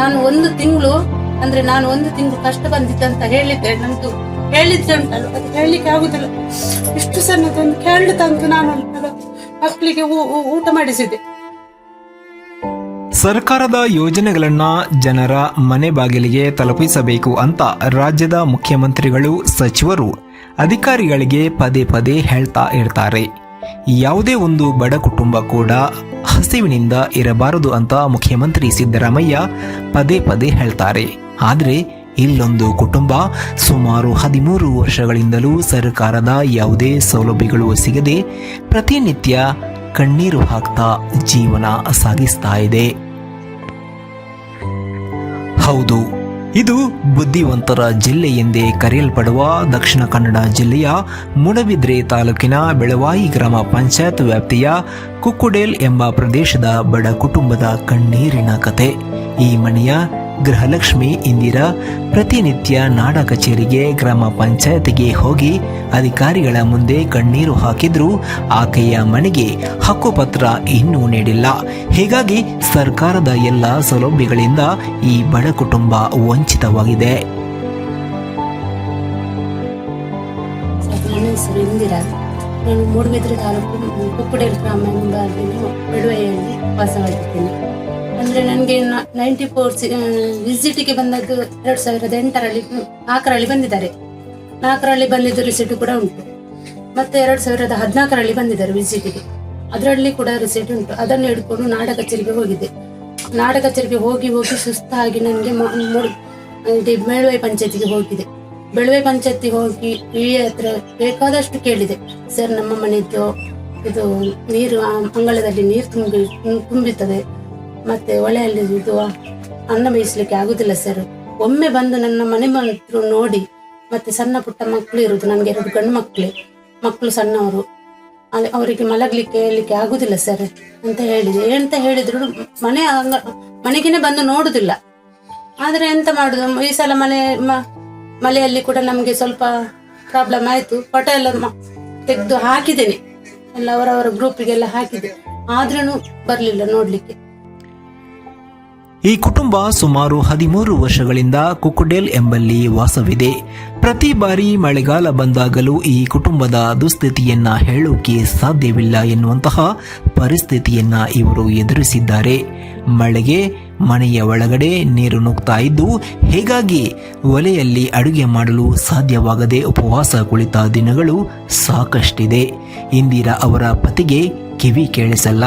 ನಾನು ಒಂದು ತಿಂಗಳು, ಅಂದ್ರೆ ನಾನು ಒಂದು ತಿಂಗಳು ಕಷ್ಟ ಬಂದಿದ್ದೆ ಅಂತ ಹೇಳಿದ್ದೆ ನಂದು ಹೇಳಿದ್ದೆ ಉಂಟಲ್ಲ ಅದು ಹೇಳಲಿಕ್ಕೆ ಆಗುದಿಲ್ಲ. ಇಷ್ಟು ಸಣ್ಣದೊಂದು ಕೇಳಿ ತಂದು ನಾನು ಮಕ್ಕಳಿಗೆ ಊಟ ಮಾಡಿಸಿದೆ. ಸರ್ಕಾರದ ಯೋಜನೆಗಳನ್ನ ಜನರ ಮನೆ ಬಾಗಿಲಿಗೆ ತಲುಪಿಸಬೇಕು ಅಂತ ರಾಜ್ಯದ ಮುಖ್ಯಮಂತ್ರಿಗಳು, ಸಚಿವರು ಅಧಿಕಾರಿಗಳಿಗೆ ಪದೇ ಪದೇ ಹೇಳ್ತಾ ಇರ್ತಾರೆ. ಯಾವುದೇ ಒಂದು ಬಡ ಕುಟುಂಬ ಕೂಡ ಹಸಿವಿನಿಂದ ಇರಬಾರದು ಅಂತ ಮುಖ್ಯಮಂತ್ರಿ ಸಿದ್ದರಾಮಯ್ಯ ಪದೇ ಪದೇ ಹೇಳ್ತಾರೆ. ಆದರೆ ಇಲ್ಲೊಂದು ಕುಟುಂಬ ಸುಮಾರು ಹದಿಮೂರು ವರ್ಷಗಳಿಂದಲೂ ಸರ್ಕಾರದ ಯಾವುದೇ ಸೌಲಭ್ಯಗಳು ಸಿಗದೆ ಪ್ರತಿನಿತ್ಯ ಕಣ್ಣೀರು ಹಾಕ್ತಾ ಜೀವನ ಸಾಗಿಸ್ತಾ ಇದೆ. ಹೌದು. ಇದು ಬುದ್ಧಿವಂತರ ಜಿಲ್ಲೆ ಎಂದೇ ಕರೆಯಲ್ಪಡುವ ದಕ್ಷಿಣ ಕನ್ನಡ ಜಿಲ್ಲೆಯ ಮೂಡಬಿದ್ರೆ ತಾಲೂಕಿನ ಬೆಳವಾಯಿ ಗ್ರಾಮ ಪಂಚಾಯತ್ ವ್ಯಾಪ್ತಿಯ ಕುಕ್ಕುಡೇಲ್ ಎಂಬ ಪ್ರದೇಶದ ಬಡ ಕುಟುಂಬದ ಕಣ್ಣೀರಿನ ಕತೆ. ಈ ಮನೆಯ ಗೃಹಲಕ್ಷ್ಮಿ ಇಂದಿರಾ ಪ್ರತಿನಿತ್ಯ ನಾಡ ಕಚೇರಿಗೆ ಗ್ರಾಮ ಪಂಚಾಯತಿಗೆ ಹೋಗಿ ಅಧಿಕಾರಿಗಳ ಮುಂದೆ ಕಣ್ಣೀರು ಹಾಕಿದ್ರೂ ಆಕೆಯ ಮನೆಗೆ ಹಕ್ಕುಪತ್ರ ಇನ್ನೂ ನೀಡಿಲ್ಲ. ಹೀಗಾಗಿ ಸರ್ಕಾರದ ಎಲ್ಲ ಸೌಲಭ್ಯಗಳಿಂದ ಈ ಬಡ ಕುಟುಂಬ ವಂಚಿತವಾಗಿದೆ. ನಾನು ಮೂಡುಬಿದ್ರೆ ತಾಲೂಕು ಕುಕ್ಕುಡೇರು ಗ್ರಾಮದಿಂದ ಬಿಡುವೆಯಲ್ಲಿ ವಾಸವಾಗಿದ್ದೇನೆ. ಅಂದರೆ ನನಗೆ ನೈಂಟಿ ಫೋರ್ ವಿಸಿಟಿಗೆ ಬಂದದ್ದು ಎರಡು ಸಾವಿರದ ಎಂಟರಲ್ಲಿ ನಾಲ್ಕರಲ್ಲಿ ಬಂದಿದ್ದಾರೆ. ನಾಲ್ಕರಲ್ಲಿ ಬಂದಿದ್ದು ರಿಸಿಟ್ ಕೂಡ ಉಂಟು. ಮತ್ತೆ ಎರಡು ಸಾವಿರದ ಹದಿನಾಲ್ಕರಲ್ಲಿ ಬಂದಿದ್ದಾರೆ ವಿಸಿಟಿಗೆ ಅದರಲ್ಲಿ ಕೂಡ ರಿಸಿಟ್ ಉಂಟು. ಅದನ್ನು ಹಿಡ್ಕೊಂಡು ನಾಡ ಕಚೇರಿಗೆ ಹೋಗಿದ್ದೆ. ನಾಡ ಕಚೇರಿಗೆ ಹೋಗಿ ಹೋಗಿ ಸುಸ್ತಾಗಿ ನನಗೆ ಮೇಳುವೆ ಪಂಚಾಯತಿಗೆ ಹೋಗಿದೆ ಬೆಳವೆ ಪಂಚಾಯತಿ ಹೋಗಿ ಇಳಿಯ ಹತ್ರ ಬೇಕಾದಷ್ಟು ಕೇಳಿದೆ. ಸರ್, ನಮ್ಮ ಮನೆಯದ್ದು ಇದು ನೀರು ಅಂಗಳದಲ್ಲಿ ನೀರು ತುಂಬಿ ತುಂಬುತ್ತದೆ ಮತ್ತೆ ಒಳೆಯಲ್ಲಿ ಇದು ಅನ್ನ ಬೇಯಿಸ್ಲಿಕ್ಕೆ ಆಗುದಿಲ್ಲ ಸರ್ ಒಮ್ಮೆ ಬಂದು ನನ್ನ ಮನೆ ಮಂತ್ರು ನೋಡಿ, ಮತ್ತೆ ಸಣ್ಣ ಪುಟ್ಟ ಮಕ್ಕಳು ಇರುದು ನನಗೆ ಎರಡು ಗಂಡು ಮಕ್ಕಳೇ ಮಕ್ಕಳು ಸಣ್ಣವರು ಅವರಿಗೆ ಮಲಗ್ಲಿಕ್ಕೆ ಹೇಳಲಿಕ್ಕೆ ಆಗುದಿಲ್ಲ ಸರ್ ಅಂತ ಹೇಳಿದೆ. ಎಂತ ಹೇಳಿದ್ರು, ಮನೆ ಅಂಗ, ಮನೆಗೇನೆ ಬಂದು ನೋಡುದಿಲ್ಲ. ಆದ್ರೆ ಎಂತ ಮಾಡುದು? ಈ ಸಲ ಮನೆ ಮಳೆಯಲ್ಲಿ ಕೂಡ ನಮಗೆ ಸ್ವಲ್ಪ ಪ್ರಾಬ್ಲಮ್ ಆಯ್ತು. ಪಟ ಎಲ್ಲ ತೆಗ್ದು ಹಾಕಿದ್ದೇನೆ. ಎಲ್ಲ ಅವರವರ ಗ್ರೂಪಿಗೆಲ್ಲ ಹಾಕಿದೆ. ಆದ್ರೂ ಬರ್ಲಿಲ್ಲ ನೋಡ್ಲಿಕ್ಕೆ. ಈ ಕುಟುಂಬ ಸುಮಾರು ಹದಿಮೂರು ವರ್ಷಗಳಿಂದ ಕುಕುಡೆಲ್ ಎಂಬಲ್ಲಿ ವಾಸವಿದೆ. ಪ್ರತಿ ಬಾರಿ ಮಳೆಗಾಲ ಬಂದಾಗಲೂ ಈ ಕುಟುಂಬದ ದುಸ್ಥಿತಿಯನ್ನ ಹೇಳೋಕೆ ಸಾಧ್ಯವಿಲ್ಲ ಎನ್ನುವಂತಹ ಪರಿಸ್ಥಿತಿಯನ್ನ ಇವರು ಎದುರಿಸಿದ್ದಾರೆ. ಮಳೆಗೆ ಮನೆಯ ಒಳಗಡೆ ನೀರು ನುಗ್ತಾ ಇದ್ದು, ಹೀಗಾಗಿ ಒಲೆಯಲ್ಲಿ ಅಡುಗೆ ಮಾಡಲು ಸಾಧ್ಯವಾಗದೆ ಉಪವಾಸ ಕುಳಿತ ದಿನಗಳು ಸಾಕಷ್ಟಿದೆ. ಇಂದಿರಾ ಅವರ ಪತಿಗೆ ಕಿವಿ ಕೇಳಿಸಲ್ಲ.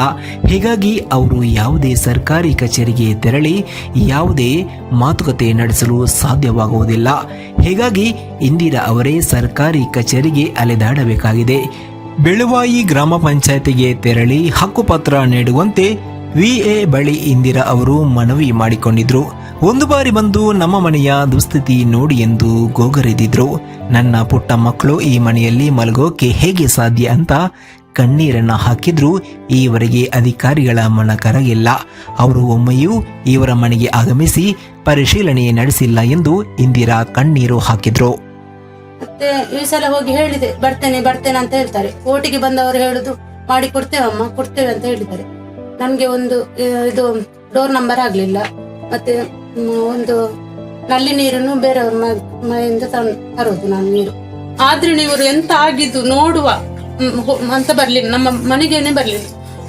ಹೀಗಾಗಿ ಅವರು ಯಾವುದೇ ಸರ್ಕಾರಿ ಕಚೇರಿಗೆ ತೆರಳಿ ಯಾವುದೇ ಮಾತುಕತೆ ನಡೆಸಲು ಸಾಧ್ಯವಾಗುವುದಿಲ್ಲ. ಹೀಗಾಗಿ ಇಂದಿರಾ ಅವರೇ ಸರ್ಕಾರಿ ಕಚೇರಿಗೆ ಅಲೆದಾಡಬೇಕಾಗಿದೆ. ಬೆಳುವಾಯಿ ಗ್ರಾಮ ಪಂಚಾಯತಿಗೆ ತೆರಳಿ ಹಕ್ಕುಪತ್ರ ನೀಡುವಂತೆ ವಿಎ ಬಳಿ ಇಂದಿರಾ ಅವರು ಮನವಿ ಮಾಡಿಕೊಂಡಿದ್ರು. ಒಂದು ಬಾರಿ ಬಂದು ನಮ್ಮ ಮನೆಯ ದುಸ್ಥಿತಿ ನೋಡಿ ಎಂದು ಗೋಗರೆದಿದ್ರು. ನನ್ನ ಪುಟ್ಟ ಮಕ್ಕಳು ಈ ಮನೆಯಲ್ಲಿ ಮಲಗೋಕೆ ಹೇಗೆ ಸಾಧ್ಯ ಅಂತ ಕಣ್ಣೀರನ್ನ ಹಾಕಿದ್ರು. ಈವರೆಗೆ ಅಧಿಕಾರಿಗಳ ಮನ ಕರಗಿಲ್ಲ. ಅವರು ಒಮ್ಮೆಯೂ ಇವರ ಮನೆಗೆ ಆಗಮಿಸಿ ಪರಿಶೀಲನೆ ನಡೆಸಿಲ್ಲ ಎಂದು ಇಂದಿರಾ ಕಣ್ಣೀರು ಹಾಕಿದ್ರು. ಮತ್ತೆ ಈ ಸಲ ಹೋಗಿ ಹೇಳಿದೆ, ಬರ್ತೇನೆ ಬರ್ತೇನೆ ಅಂತ ಹೇಳ್ತಾರೆ. ಓಟಿಗೆ ಬಂದವರು ಹೇಳುದು, ಮಾಡಿ ಕೊಡ್ತೇವಮ್ಮ ಕೊಡ್ತೇವೆ ಅಂತ ಹೇಳಿದ್ದಾರೆ. ನಮ್ಗೆ ಒಂದು, ಇದು ಡೋರ್ ನಂಬರ್ ಆಗ್ಲಿಲ್ಲ. ಮತ್ತೆ ಒಂದು ನಲ್ಲಿ ನೀರನ್ನು ಬೇರೆಯವ್ರ ಮನೆಯಿಂದ ತಂ- ತರೋದು ನಾನು ನೀರು. ಆದ್ರೆ ಇವರು ಎಂತ ಆಗಿದ್ದು ನೋಡುವ. ಅಂತ ಬರ್ಲಿಲ್ಲ. ನಮ್ಮ ಮನೆಗೇನೆ ಬರ್ಲಿಲ್ಲ.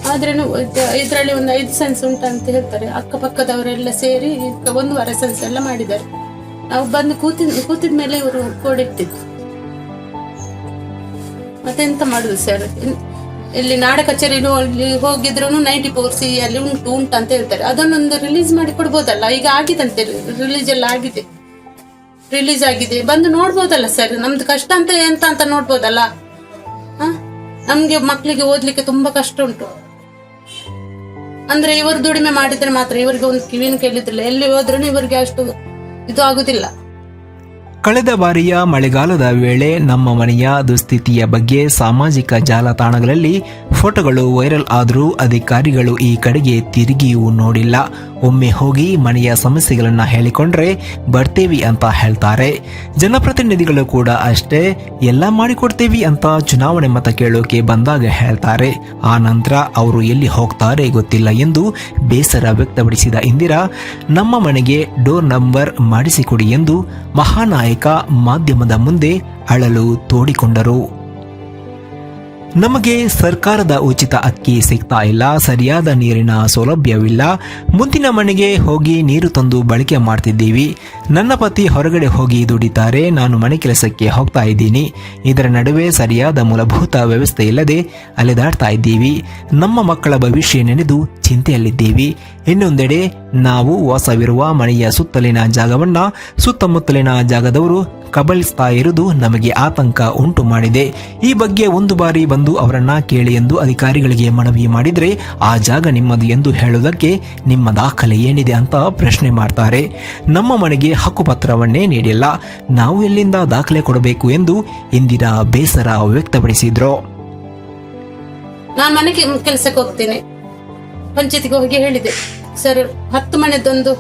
ಆದ್ರೆ ಇದರಲ್ಲಿ ಒಂದು ಐದು ಸೆನ್ಸ್ ಉಂಟಂತ ಹೇಳ್ತಾರೆ. ಅಕ್ಕಪಕ್ಕದವರೆಲ್ಲ ಸೇರಿ ಒಂದು ವಾರ ಸೆನ್ಸ್ ಎಲ್ಲ ಮಾಡಿದ್ದಾರೆ. ನಾವು ಬಂದು ಕೂತಿದ್, ಕೂತಿದ ಮೇಲೆ ಇವರು ಕೋಡಿಟ್ಟಿದ್ದು. ಮತ್ತೆಂತ ಮಾಡುದು ಸರ್ ಇಲ್ಲಿ ನಾಡ ಕಚೇರಿ ಅಲ್ಲಿ ಹೋಗಿದ್ರು ನೈಂಟಿ ಫೋರ್ ಸಿ ಅಲ್ಲಿ ಉಂಟು ಉಂಟು ಅಂತ ಹೇಳ್ತಾರೆ. ಅದನ್ನೊಂದು ರಿಲೀಸ್ ಮಾಡಿ ಕೊಡ್ಬೋದಲ್ಲ? ಈಗ ಆಗಿದಂತೆ ರಿಲೀಸ್ ಎಲ್ಲ ಆಗಿದೆ. ರಿಲೀಸ್ ಆಗಿದೆ. ಬಂದು ನೋಡ್ಬೋದಲ್ಲ ಸರ್ ನಮ್ದು ಕಷ್ಟ ಅಂತ, ಎಂತ ಅಂತ ನೋಡ್ಬೋದಲ್ಲ? ನಮ್ಗೆ ಮಕ್ಕಳಿಗೆ ಓದ್ಲಿಕ್ಕೆ ತುಂಬಾ ಕಷ್ಟ ಉಂಟು. ಅಂದ್ರೆ ಇವರು ದುಡಿಮೆ ಮಾಡಿದ್ರೆ ಮಾತ್ರ ಇವರಿಗೆ ಒಂದು ಕಿವಿನ ಕೇಳಿದ್ರಲ್ಲ, ಎಲ್ಲಿ ಹೋದ್ರೂ ಇವರಿಗೆ ಅಷ್ಟು ಇದು ಆಗುದಿಲ್ಲ. ಕಳೆದ ಬಾರಿಯ ಮಳೆಗಾಲದ ವೇಳೆ ನಮ್ಮ ಮನೆಯ ದುಸ್ಥಿತಿಯ ಬಗ್ಗೆ ಸಾಮಾಜಿಕ ಜಾಲತಾಣಗಳಲ್ಲಿ ಫೋಟೋಗಳು ವೈರಲ್ ಆದರೂ ಅಧಿಕಾರಿಗಳು ಈ ಕಡೆಗೆ ತಿರುಗಿಯೂ ನೋಡಿಲ್ಲ. ಒಮ್ಮೆ ಹೋಗಿ ಮನೆಯ ಸಮಸ್ಯೆಗಳನ್ನು ಹೇಳಿಕೊಂಡ್ರೆ ಬರ್ತೇವಿ ಅಂತ ಹೇಳ್ತಾರೆ. ಜನಪ್ರತಿನಿಧಿಗಳು ಕೂಡ ಅಷ್ಟೇ, ಎಲ್ಲ ಮಾಡಿಕೊಡ್ತೇವಿ ಅಂತ ಚುನಾವಣೆ ಮತ ಕೇಳೋಕೆ ಬಂದಾಗ ಹೇಳ್ತಾರೆ. ಆ ನಂತರ ಅವರು ಎಲ್ಲಿ ಹೋಗ್ತಾರೆ ಗೊತ್ತಿಲ್ಲ ಎಂದು ಬೇಸರ ವ್ಯಕ್ತಪಡಿಸಿದ ಇಂದಿರಾ, ನಮ್ಮ ಮನೆಗೆ ಡೋರ್ ನಂಬರ್ ಮಾಡಿಸಿಕೊಡಿ ಎಂದು ಮಹಾನಾಯಕ ಮಾಧ್ಯಮದ ಮುಂದೆ ಅಳಲು ತೋಡಿಕೊಂಡರು. ನಮಗೆ ಸರ್ಕಾರದ ಉಚಿತ ಅಕ್ಕಿ ಸಿಗ್ತಾ ಇಲ್ಲ, ಸರಿಯಾದ ನೀರಿನ ಸೌಲಭ್ಯವಿಲ್ಲ. ಮುಂದಿನ ಮನೆಗೆ ಹೋಗಿ ನೀರು ತಂದು ಬಳಕೆ ಮಾಡ್ತಿದ್ದೀವಿ. ನನ್ನ ಪತಿ ಹೊರಗಡೆ ಹೋಗಿ ದುಡಿತಾರೆ, ನಾನು ಮನೆ ಕೆಲಸಕ್ಕೆ ಹೋಗ್ತಾ ಇದ್ದೀನಿ. ಇದರ ನಡುವೆ ಸರಿಯಾದ ಮೂಲಭೂತ ವ್ಯವಸ್ಥೆ ಇಲ್ಲದೆ ಅಲೆದಾಡ್ತಾ ಇದ್ದೀವಿ. ನಮ್ಮ ಮಕ್ಕಳ ಭವಿಷ್ಯ ನೆನೆದು ಚಿಂತೆಯಲ್ಲಿದ್ದೀವಿ. ಇನ್ನೊಂದೆಡೆ ನಾವು ವಾಸವಿರುವ ಮನೆಯ ಸುತ್ತಲಿನ ಜಾಗವನ್ನ ಸುತ್ತಮುತ್ತಲಿನ ಜಾಗದವರು ಕಬಳಿಸ್ತಾ ಇರುವುದು ನಮಗೆ ಆತಂಕ ಉಂಟು ಮಾಡಿದೆ. ಈ ಬಗ್ಗೆ ಒಂದು ಬಾರಿ ಬಂದು ಅವರನ್ನ ಕೇಳಿ ಎಂದು ಅಧಿಕಾರಿಗಳಿಗೆ ಮನವಿ ಮಾಡಿದರೆ, ಆ ಜಾಗ ನಿಮ್ಮದು ಎಂದು ಹೇಳುವುದಕ್ಕೆ ನಿಮ್ಮ ದಾಖಲೆ ಏನಿದೆ ಅಂತ ಪ್ರಶ್ನೆ ಮಾಡ್ತಾರೆ. ನಮ್ಮ ಮನೆಗೆ ಹಕ್ಕುಪತ್ರವನ್ನೇ ನೀಡಿಲ್ಲ. ನಾವು ಎಲ್ಲಿಂದ ದಾಖಲೆ ಕೊಡಬೇಕು ಎಂದು ಇಂದಿರಾ ಬೇಸರ ವ್ಯಕ್ತಪಡಿಸಿದ್ರು. ನಾನು ಮನೆ ಕೆಲಸಕ್ಕೆ ಹೋಗ್ತೇನೆ. ಪಂಚಾಯತಿಗೆ ಹೋಗಿ ಹೇಳಿದೆ. ಸರ್, ಹತ್ತು ಮನೆದೊಂದು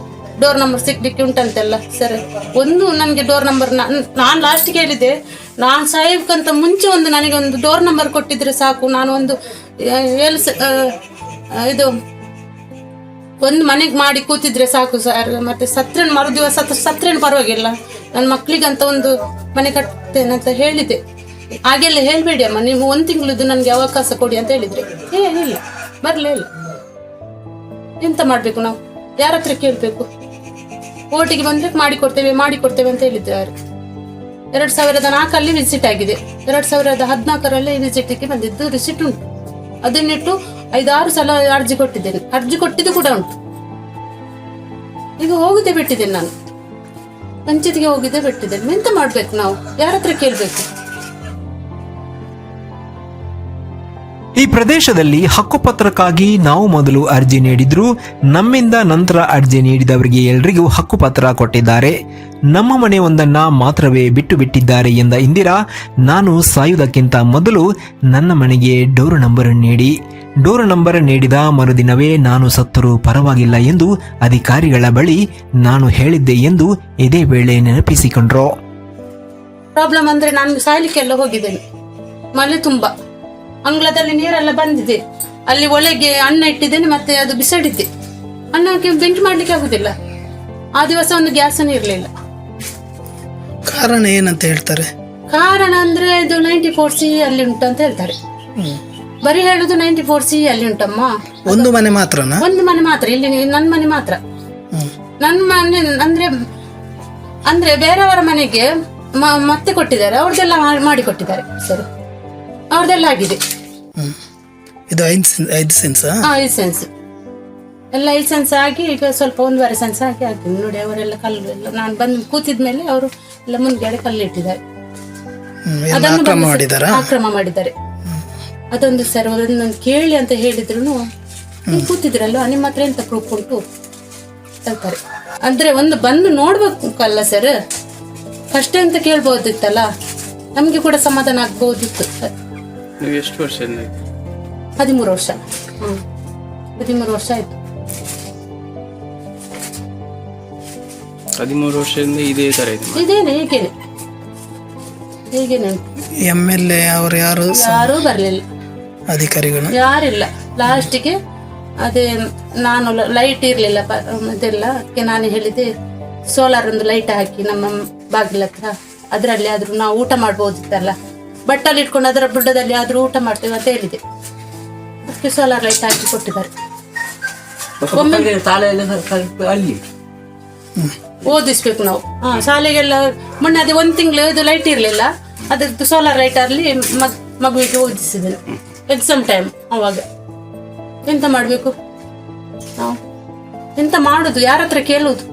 ಡೋರ್ ನಂಬರ್ ಸಿಗ್ಲಿಕ್ಕೆ ಉಂಟಂತೆಲ್ಲ, ಸರ್. ಒಂದು ನನಗೆ ಡೋರ್ ನಂಬರ್ ನಾನು ಲಾಸ್ಟ್ ಹೇಳಿದೆ ನಾನು ಸಾಯೋಕ್ಕಂತ ಮುಂಚೆ ಒಂದು ನನಗೆ ಒಂದು ಡೋರ್ ನಂಬರ್ ಕೊಟ್ಟಿದ್ರೆ ಸಾಕು. ನಾನು ಒಂದು ಏಳು ಇದು, ಒಂದು ಮನೆಗೆ ಮಾಡಿ ಕೂತಿದ್ರೆ ಸಾಕು, ಸರ್. ಮತ್ತೆ ಸತ್ರನ್ ಮರು ದಿವಸ ಪರವಾಗಿಲ್ಲ. ನನ್ನ ಮಕ್ಕಳಿಗಂತ ಒಂದು ಮನೆ ಕಟ್ತೇನೆ ಅಂತ ಹೇಳಿದೆ ಹಾಗೆಲ್ಲ ಹೇಳ್ಬೇಡಿ ಅಮ್ಮ. ನೀವು ಒಂದು ತಿಂಗಳದ್ದು ನನಗೆ ಅವಕಾಶ ಕೊಡಿ ಅಂತ ಹೇಳಿದ್ರೆ. ಇಲ್ಲ. ಬರಲೇ ಇಲ್ಲ. ಎಂತ ಮಾಡ್ಬೇಕು ನಾವು? ಯಾರ ಹತ್ರ ಕೇಳ್ಬೇಕು? ಓಟಿಗೆ ಬಂದ್ರೆ ಮಾಡಿಕೊಡ್ತೇವೆ ಮಾಡಿಕೊಡ್ತೇವೆ ಅಂತ ಹೇಳಿದ್ದಾರೆ. ಎರಡ್ ಸಾವಿರದ ನಾಲ್ಕಲ್ಲಿ ವಿಸಿಟ್ ಆಗಿದೆ. ಎರಡ್ ಸಾವಿರದ ಹದಿನಾಲ್ಕರಲ್ಲಿ ವಿಸಿಟ್ಗೆ ಬಂದಿದ್ದು ರಿಸಿಟ್ ಉಂಟು. ಅದನ್ನಿಟ್ಟು ಐದಾರು ಸಲ ಅರ್ಜಿ ಕೊಟ್ಟಿದ್ದೇನೆ. ಅರ್ಜಿ ಕೊಟ್ಟಿದ್ದು ಕೂಡ ಉಂಟು. ಈಗ ಹೋಗುದೇ ಬಿಟ್ಟಿದ್ದೇನೆ ನಾನು. ಪಂಚಿತಿಗೆ ಹೋಗಿದ್ದೆ ಬಿಟ್ಟಿದ್ದೇನೆ. ಎಂತ ಮಾಡ್ಬೇಕು ನಾವು? ಯಾರ ಹತ್ರ ಕೇಳ್ಬೇಕು? ಈ ಪ್ರದೇಶದಲ್ಲಿ ಹಕ್ಕುಪತ್ರಕ್ಕಾಗಿ ನಾವು ಮೊದಲು ಅರ್ಜಿ ನೀಡಿದ್ರು, ನಮ್ಮಿಂದ ನಂತರ ಅರ್ಜಿ ನೀಡಿದವರಿಗೆ ಎಲ್ರಿಗೂ ಹಕ್ಕುಪತ್ರ ಕೊಟ್ಟಿದ್ದಾರೆ. ನಮ್ಮ ಮನೆ ಒಂದನ್ನ ಮಾತ್ರವೇ ಬಿಟ್ಟು ಬಿಟ್ಟಿದ್ದಾರೆ ಎಂದ ಇಂದಿರಾ, ನಾನು ಸಾಯುವುದಕ್ಕಿಂತ ಮೊದಲು ನನ್ನ ಮನೆಗೆ ಡೋರ್ ನಂಬರ್ ನೀಡಿ. ಡೋರ್ ನಂಬರ್ ನೀಡಿದ ಮರುದಿನವೇ ನಾನು ಸತ್ತರೂ ಪರವಾಗಿಲ್ಲ ಎಂದು ಅಧಿಕಾರಿಗಳ ಬಳಿ ನಾನು ಹೇಳಿದ್ದೆ ಎಂದು ಇದೇ ವೇಳೆ ನೆನಪಿಸಿಕೊಂಡ್ರು. ಪ್ರಾಬ್ಲಮ್ ಅಂದ್ರೆ ನಾನು ಸಾಯ್ಲಿಕ್ಕೆಲ್ಲ ಹೋಗಿದ್ದೇನೆ. ಮಳೆ ತುಂಬಾ. ಅಂಗಳದಲ್ಲಿ ನೀರೆಲ್ಲ ಬಂದಿದೆ. ಅಲ್ಲಿ ಒಳಗೆ ಅನ್ನ ಇಟ್ಟಿದ್ದೇನೆ ಮತ್ತೆ ಅದು ಬಿಸಾಡಿದ್ದೆ. ಅನ್ನಕ್ಕೆ ಬೆಂಕಿ ಮಾಡ್ಲಿಕ್ಕೆ ಆಗುದಿಲ್ಲ. ಆ ದಿವಸ ಒಂದು ಗ್ಯಾಸ್ ಇರಲಿಲ್ಲ. ಕಾರಣ ಏನಂತ ಹೇಳ್ತಾರೆ? ಕಾರಣ ಅಂದ್ರೆ ಇದು ನೈಂಟಿ ಫೋರ್ ಸಿ ಅಲ್ಲಿ ಉಂಟು ಅಂತ ಹೇಳ್ತಾರೆ. ಬರೀ ಹೇಳುದು ನೈಂಟಿ ಫೋರ್ ಸಿ ಅಲ್ಲಿ ಉಂಟಮ್ಮ. ಒಂದು ಮನೆ ಮಾತ್ರ ಒಂದು ಮನೆ ಮಾತ್ರ ಇಲ್ಲಿ ನನ್ನ ಮನೆ ಮಾತ್ರ. ನನ್ನ ಮನೆ ಅಂದ್ರೆ ಅಂದ್ರೆ ಬೇರೆಯವರ ಮನೆಗೆ ಮತ್ತೆ ಕೊಟ್ಟಿದ್ದಾರೆ ಅವ್ರದ್ದೆಲ್ಲ ಮಾಡಿ ಕೊಟ್ಟಿದ್ದಾರೆ. ಸರ್. ಅವ್ರದ್ದೆಲ್ಲ ಆಗಿದೆ. ಇದು ಐದು ಸೆನ್- ಐದು ಸೆನ್ಸಾ? ಹಾ ಐದು ಸೆನ್ಸ್. ಎಲ್ಲ ಐದು ಸೆನ್ಸ್ ಆಗಿ ಈಗ ಸ್ವಲ್ಪ ಒಂದೂವರೆ ಸೆನ್ಸ್ ಆಗಿ ಆಗ್ತದೆ. ನೋಡಿ ಅವರೆಲ್ಲ ಕಲ್ಲು ಎಲ್ಲ ನಾನು ಬಂದು ಕೂತಿದ್ಮೇಲೆ ಅವರು ಎಲ್ಲ ಮುಂದ್ಗಡೆ ಕಲ್ಲು ಇಟ್ಟಿದ್ದಾರೆ ಹ್ಮ್. ಅದನ್ನು ಅಕ್ರಮ ಬಂದು ಮಾಡಿದಾರಾ? ಮಾಡಿದ್ದಾರೆ. ಅದೊಂದು ಸರ್ ಒಂದೊಂದು ಕೇಳಿ ಅಂತ ಹೇಳಿದ್ರು ನೀವು ಕೂತಿದ್ರಲ್ವಾ? ನಿಮ್ಮ ಹತ್ರ ಎಂತ ಪ್ರೂಫ್ ಉಂಟು? ಹೇಳ್ತಾರೆ. ಅಂದ್ರೆ ಒಂದು ಬಂದು ನೋಡ್ಬೇಕಲ್ಲ ಸರ್ ಫಸ್ಟ್ ಅಂತ ಕೇಳ್ಬೋದಿತ್ತಲ್ಲ? ನಮ್ಗೆ ಕೂಡ ಸಮಾಧಾನ ಆಗ್ಬೋದಿತ್ತು. ನೀವು ಎಷ್ಟು ವರ್ಷ ಇದ್ದೀರಿ? ಹದಿಮೂರು ವರ್ಷ. ಹ್ಮ್ ಹದಿಮೂರು ವರ್ಷ ಆಯ್ತು. ಹದಿಮೂರು ವರ್ಷದಿಂದ ಇದೇ ತರ ಇದೆ ಮನೆ. ಇದೇನೆ ಹೀಗೇನೆ. ಹೀಗೇನೆ ಉಂಟು. ಎಂ ಎಲ್ ಎ ಅವರು ಯಾರು ಯಾರು ಯಾರೂ ಬರ್ಲಿಲ್ಲ. ಅಧಿಕಾರಿಗಳು? ಯಾರಿಲ್ಲ. ಲಾಸ್ಟಿಗೆ ಅದೇ ನಾನು ಲೈಟ್ ಇರಲಿಲ್ಲ ಇದೆಲ್ಲ. ಅದಕ್ಕೆ ನಾನು ಹೇಳಿದೆ ಸೋಲಾರ್ ಒಂದು ಲೈಟ್ ಹಾಕಿ ನಮ್ಮ ಬಾಗಿಲ ಹತ್ರ ಅದರಲ್ಲಿ ಆದ್ರೂ ನಾವು ಊಟ ಮಾಡ್ಬೋದಿತ್ತಲ್ಲ. ಬಟ್ಟಲ್ಲಿ ಇಟ್ಕೊಂಡು ಅದರ ಬುಡ್ಡದಲ್ಲಿ ಆದರೂ ಊಟ ಮಾಡ್ತೇವೆ ಅಂತ ಹೇಳಿದೆ. ಅದಕ್ಕೆ ಸೋಲಾರ್ ಲೈಟ್ ಹಾಕಿ ಕೊಟ್ಟಿದ್ದಾರೆ. ಅಲ್ಲಿ? ಓದಿಸ್ಬೇಕು ನಾವು. ಹಾ ಶಾಲೆಗೆಲ್ಲ ಮೊನ್ನೆ ಅದೇ ಒಂದು ತಿಂಗಳು ಇದು ಲೈಟ್ ಇರಲಿಲ್ಲ. ಅದಕ್ಕೆ ಸೋಲಾರ್ ಲೈಟ್ ಅಲ್ಲಿ ಮಗ್ ಮಗುವಿಗೆ ಓದಿಸಿದ್ದೇನೆ ಎಕ್ಸಾಮ್ ಟೈಮ್ ಅವಾಗ. ಎಂತ ಮಾಡಬೇಕು? ನಾವು ಎಂತ ಮಾಡುದು? ಯಾರ ಹತ್ರ ಕೇಳುದು?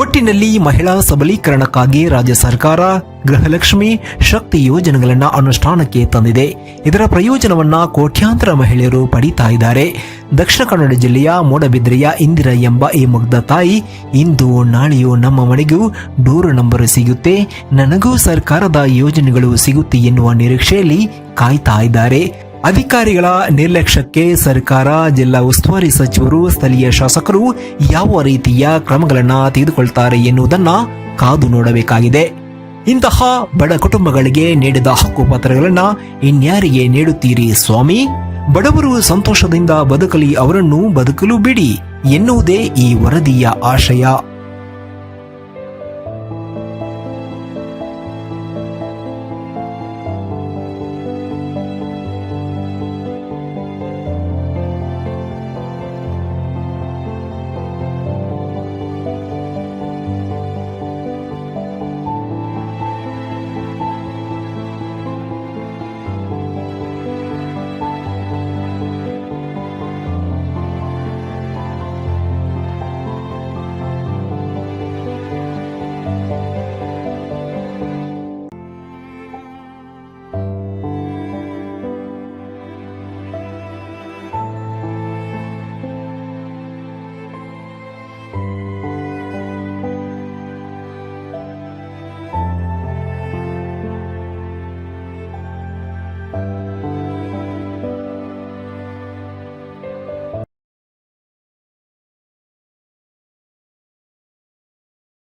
ಒಟ್ಟಿನಲ್ಲಿ ಮಹಿಳಾ ಸಬಲೀಕರಣಕ್ಕಾಗಿ ರಾಜ್ಯ ಸರ್ಕಾರ ಗೃಹಲಕ್ಷ್ಮಿ ಶಕ್ತಿ ಯೋಜನೆಗಳನ್ನು ಅನುಷ್ಠಾನಕ್ಕೆ ತಂದಿದೆ. ಇದರ ಪ್ರಯೋಜನವನ್ನ ಕೋಟ್ಯಾಂತರ ಮಹಿಳೆಯರು ಪಡೀತಾ ಇದ್ದಾರೆ. ದಕ್ಷಿಣ ಕನ್ನಡ ಜಿಲ್ಲೆಯ ಮೂಡಬಿದ್ರೆಯ ಇಂದಿರಾ ಎಂಬ ಈ ಮುಗ್ಧ ತಾಯಿ ಇಂದು ನಾಳೆಯೂ ನಮ್ಮ ಮನೆಗೂ ಡೋರ್ ನಂಬರ್ ಸಿಗುತ್ತೆ. ನನಗೂ ಸರ್ಕಾರದ ಯೋಜನೆಗಳು ಸಿಗುತ್ತೆ ಎನ್ನುವ ನಿರೀಕ್ಷೆಯಲ್ಲಿ ಕಾಯ್ತಾ ಇದ್ದಾರೆ. ಅಧಿಕಾರಿಗಳ ನಿರ್ಲಕ್ಷ್ಯಕ್ಕೆ ಸರ್ಕಾರ, ಜಿಲ್ಲಾ ಉಸ್ತುವಾರಿ ಸಚಿವರು, ಸ್ಥಳೀಯ ಶಾಸಕರು ಯಾವ ರೀತಿಯ ಕ್ರಮಗಳನ್ನ ತೆಗೆದುಕೊಳ್ತಾರೆ ಎನ್ನುವುದನ್ನು ಕಾದು ನೋಡಬೇಕಾಗಿದೆ. ಇಂತಹ ಬಡ ಕುಟುಂಬಗಳಿಗೆ ನೀಡಿದ ಹಕ್ಕುಪತ್ರಗಳನ್ನು ಇನ್ಯಾರಿಗೆ ನೀಡುತ್ತೀರಿ ಸ್ವಾಮಿ? ಬಡವರು ಸಂತೋಷದಿಂದ ಬದುಕಲಿ, ಅವರನ್ನು ಬದುಕಲು ಬಿಡಿ ಎನ್ನುವುದೇ ಈ ವರದಿಯ ಆಶಯ.